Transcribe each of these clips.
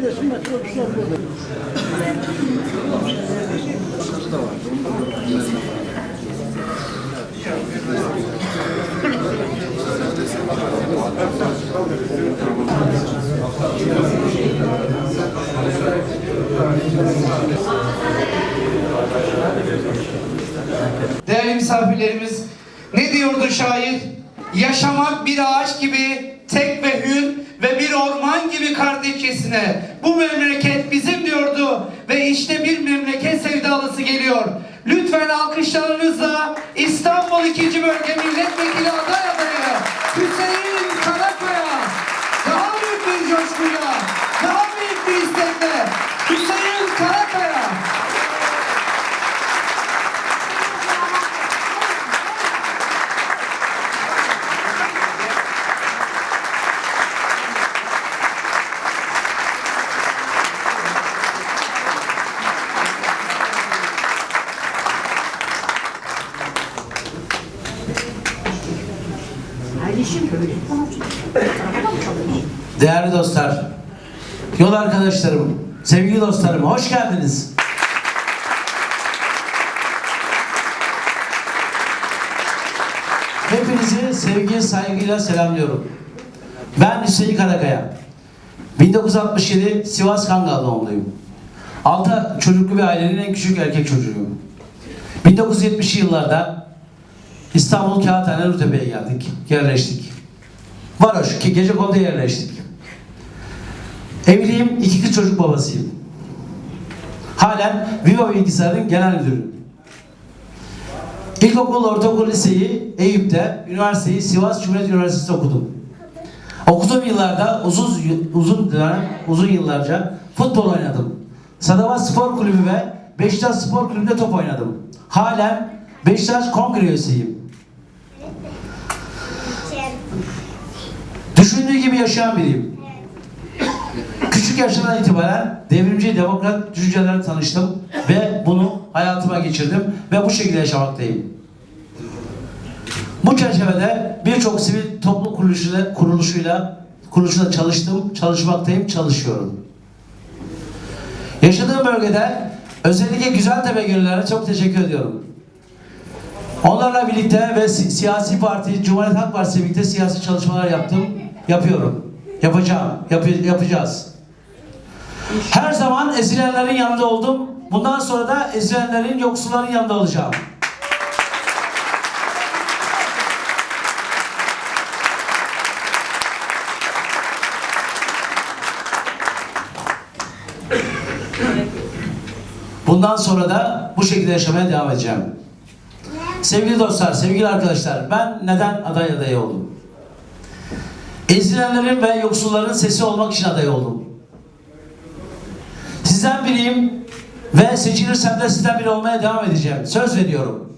Neredesin metrobüsler burada? Değerli misafirlerimiz, ne diyordu şair? Yaşamak bir ağaç gibi tek ve hür ve bir orman gibi kardeşçesine. Bu memleket bizim diyordu ve işte bir memleket sevdalısı geliyor. Lütfen alkışlarınızla İstanbul 2. Bölge Milletvekili aday adayı Hüseyin Karakaya daha büyük bir coşkuyla, daha büyük bir istekle Değerli dostlar, yol arkadaşlarım, sevgili dostlarım hoş geldiniz. Hepinizi sevgi, saygıyla selamlıyorum. Ben Hüseyin Karakaya. 1967 Sivas Kangal doğumluyum. Altı çocuklu bir ailenin en küçük erkek çocuğuyum. 1970'li yıllarda İstanbul Kağıthane Rutepe'ye geldik, yerleştik. Varoş, gece konduda yerleştik. Evliyim, iki kız çocuk babasıyım. Halen Vivo Bilgisayar'ın genel müdürü. İlkokul, ortaokul, liseyi Eyüp'te, üniversiteyi Sivas Cumhuriyet Üniversitesi'nde okudum. Okuduğum yıllarda uzun uzun dönem, uzun yıllarca futbol oynadım. Sadavat Spor Kulübü ve Beşiktaş Spor Kulübü'nde top oynadım. Halen Beşiktaş Kongre üyesiyim. Düşündüğü gibi yaşayan biriyim. Küçük yaşlardan itibaren devrimci demokrat düşüncelerle tanıştım ve bunu hayatıma geçirdim ve bu şekilde yaşamaktayım. Bu çerçevede birçok sivil toplum kuruluşuyla, kuruluşuyla, kuruluşuyla çalıştım, çalışmaktayım, çalışıyorum. Yaşadığım bölgede özellikle Güzeltepe gönüllere çok teşekkür ediyorum. Onlarla birlikte ve si- siyasi parti, Cumhuriyet Halk Partisi birlikte siyasi çalışmalar yaptım, yapıyorum. Yapacağım, yap- yapacağız. Her zaman ezilenlerin yanında oldum. Bundan sonra da ezilenlerin, yoksulların yanında olacağım. Bundan sonra da bu şekilde yaşamaya devam edeceğim. Sevgili dostlar, sevgili arkadaşlar, ben neden aday adayı oldum? Ezilenlerin ve yoksulların sesi olmak için aday oldum. Sizden biriyim ve seçilirsem de sizden biri olmaya devam edeceğim. Söz veriyorum.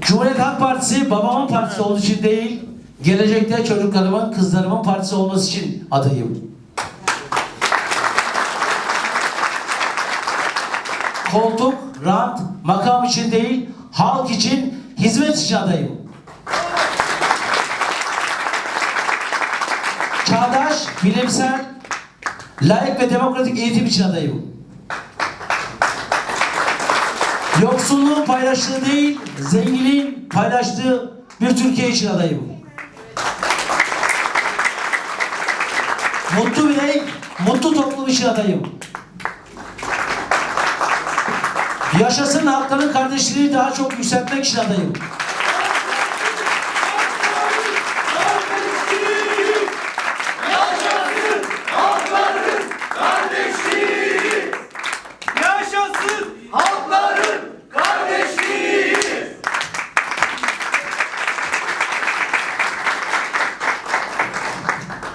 Cumhuriyet Halk Partisi babamın partisi olduğu için değil, gelecekte çocuklarımın, kızlarımın partisi olması için adayım. Koltuk, rant, makam için değil, halk için, hizmet için adayım. Çağdaş, bilimsel, layık ve demokratik eğitim için adayım. Yoksulluğun paylaştığı değil, zenginliğin paylaştığı bir Türkiye için adayım. Mutlu birey, mutlu toplum için adayım. Yaşasın halkların kardeşliğini daha çok yükseltmek için adayım. Kardeşliği.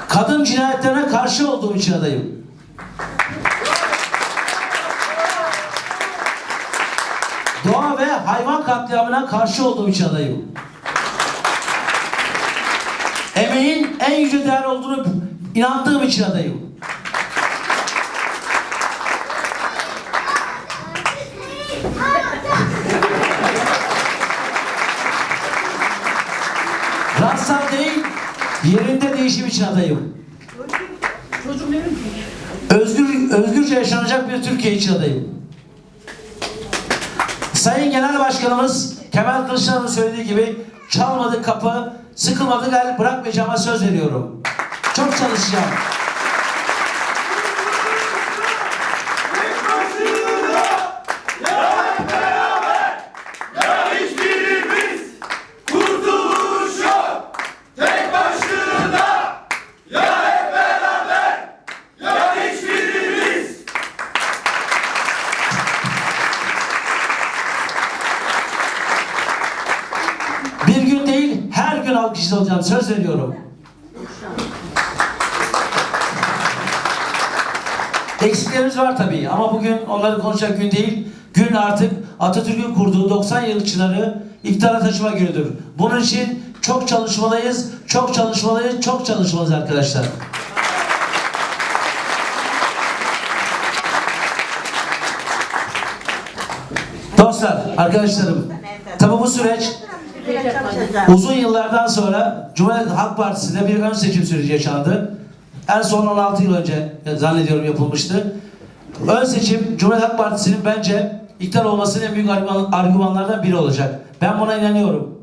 Kadın cinayetlerine karşı olduğum için adayım. Doğa ve hayvan katliamına karşı olduğum için adayım. Emeğin en yüce değer olduğunu inandığım için adayım. Siyasal değil, yerinde değişim için adayım. Özgür, özgürce yaşanacak bir Türkiye için adayım. Sayın Genel Başkanımız Kemal Kılıçdaroğlu'nun söylediği gibi çalmadık kapı, sıkılmadık el bırakmayacağıma söz veriyorum. Çok çalışacağım. Hiçbirimiz kurtuluş yok. Tek başına ya hep beraber ya hiçbirimiz. Bir gün değil, her gün alkışlı olacağım. Söz veriyorum. Eksiklerimiz var tabii ama bugün onları konuşacak gün değil. Gün artık Atatürk'ün kurduğu 90 yıl çınarı iktidara taşıma günüdür. Bunun için çok çalışmalıyız, çok çalışmalıyız, çok çalışmalıyız arkadaşlar. Dostlar, arkadaşlarım, tabii bu süreç Uzun yıllardan sonra Cumhuriyet Halk Partisi'nde bir ön seçim süreci yaşandı. En son 16 yıl önce zannediyorum yapılmıştı. Ön seçim Cumhuriyet Halk Partisi'nin bence iktidar olmasının en büyük argüman- argümanlardan biri olacak. Ben buna inanıyorum.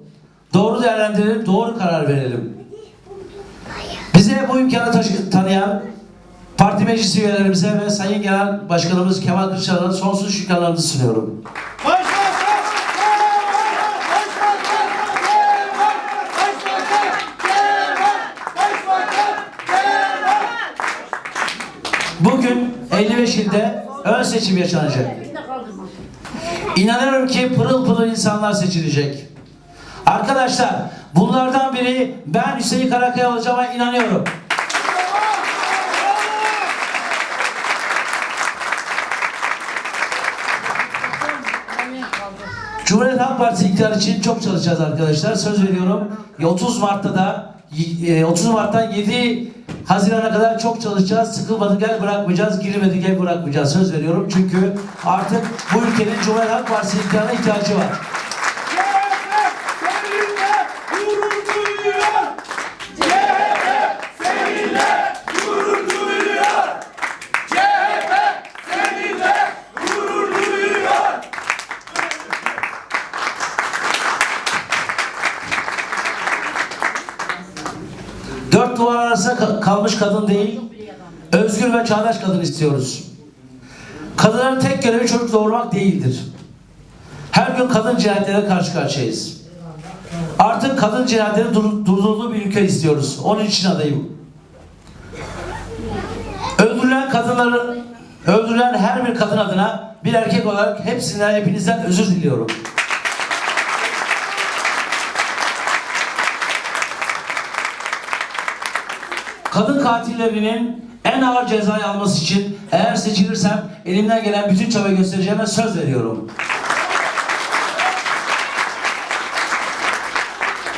Doğru değerlendirelim, doğru karar verelim. Bize bu imkanı tanıyan parti meclis üyelerimize ve Sayın Genel Başkanımız Kemal Kılıçdaroğlu'na sonsuz şükranlarımı sunuyorum. Bugün 55 ilde ön seçim yaşanacak. İnanıyorum ki pırıl pırıl insanlar seçilecek. Arkadaşlar bunlardan biri ben Hüseyin Karakaya olacağıma inanıyorum. Cumhuriyet Halk Partisi iktidar için çok çalışacağız arkadaşlar. Söz veriyorum. 30 Mart'ta da e, 30 Mart'tan 7 Haziran'a kadar çok çalışacağız. Sıkılmadık el bırakmayacağız. Girmedik el bırakmayacağız. Söz veriyorum. Çünkü artık bu ülkenin Cumhuriyet Halk Partisi iktidarına ihtiyacı var. Ka- kalmış kadın değil, özgür ve çağdaş kadın istiyoruz. Kadınların tek görevi çocuk doğurmak değildir. Her gün kadın cinayetlere karşı karşıyayız. Artık kadın cinayetleri dur- durdurulduğu bir ülke istiyoruz. Onun için adayım. Öldürülen kadınları, öldürülen her bir kadın adına bir erkek olarak hepsinden, hepinizden özür diliyorum. Kadın katillerinin en ağır cezayı alması için eğer seçilirsem elimden gelen bütün çaba göstereceğime söz veriyorum.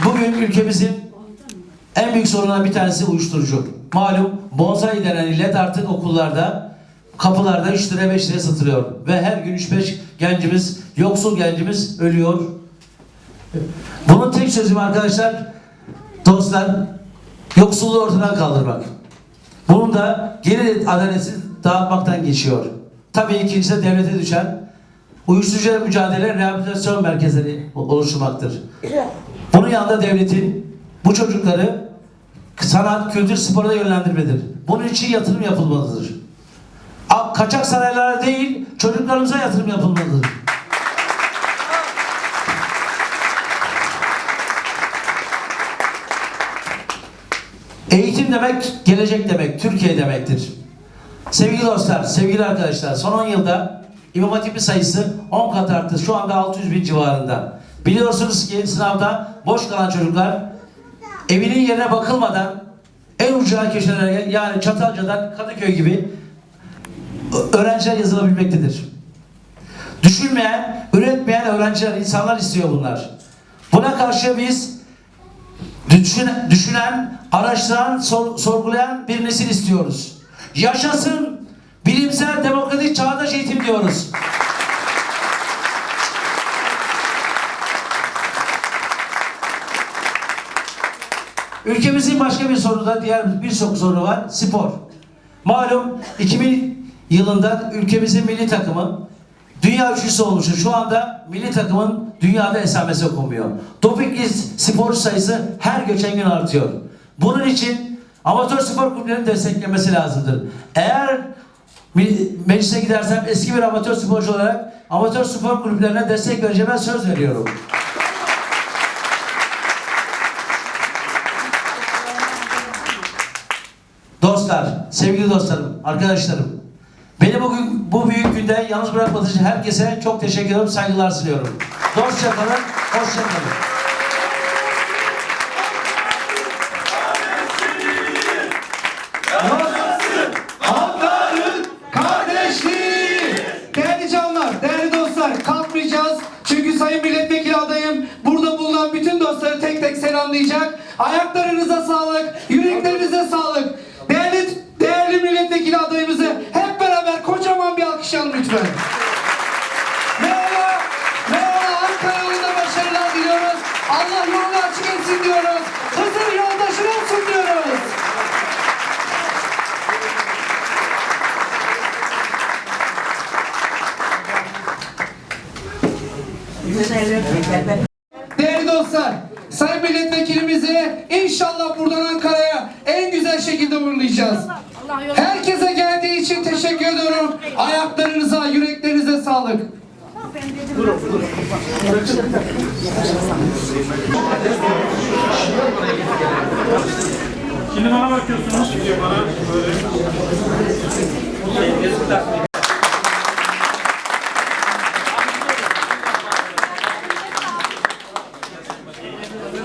Bugün ülkemizin en büyük sorunlarından bir tanesi uyuşturucu. Malum bonsai denen illet artık okullarda, kapılarda 3 lira 5 liraya satılıyor. Ve her gün 3-5 gencimiz, yoksul gencimiz ölüyor. Bunun tek çözümü arkadaşlar, dostlar, yoksulluğu ortadan kaldırmak. Bunun da gelir adaleti dağıtmaktan geçiyor. Tabii ikincisi de devlete düşen uyuşturucuyla mücadele rehabilitasyon merkezleri oluşturmaktır. Bunun yanında devletin bu çocukları sanat, kültür, spora yönlendirmedir. Bunun için yatırım yapılmalıdır. Kaçak saraylara değil, çocuklarımıza yatırım yapılmalıdır. Eğitim demek, gelecek demek, Türkiye demektir. Sevgili dostlar, sevgili arkadaşlar, son 10 yılda İmam Hatip'in sayısı 10 kat arttı. Şu anda 600 bin civarında. Biliyorsunuz ki sınavda boş kalan çocuklar evinin yerine bakılmadan en ucuna köşelere yani Çatalca'dan Kadıköy gibi öğrenciler yazılabilmektedir. Düşünmeyen, üretmeyen öğrenciler, insanlar istiyor bunlar. Buna karşı biz düşünen, düşünen araştıran, sor- sorgulayan bir nesil istiyoruz. Yaşasın bilimsel, demokratik, çağdaş eğitim diyoruz. Ülkemizin başka bir sorunu da diğer birçok sorunu var. Spor. Malum 2000 yılında ülkemizin milli takımı dünya üçüncüsü olmuştu. Şu anda milli takımın dünyada esamesi okunmuyor. Dopingli sporcu sayısı her geçen gün artıyor. Bunun için amatör spor kulüplerinin desteklemesi lazımdır. Eğer meclise gidersem eski bir amatör sporcu olarak amatör spor kulüplerine destek vereceğime söz veriyorum. Dostlar, sevgili dostlarım, arkadaşlarım. Beni bugün bu büyük günde yalnız bırakmadığınız için herkese çok teşekkür ederim, saygılar sunuyorum. Dostça kalın, hoşça kalın. Yaşasın halkların kardeşliği. Değerli canlar, değerli dostlar kalkmayacağız. Çünkü Sayın Milletvekili burada bulunan bütün dostları tek tek selamlayacak. Ayaklarınıza sağlık, yüreklerinize sağlık. Değerli, değerli milletvekili adayımızı ediyorum. Ayaklarınıza, yüreklerinize sağlık. Şimdi bana bakıyorsunuz. Bana böyle.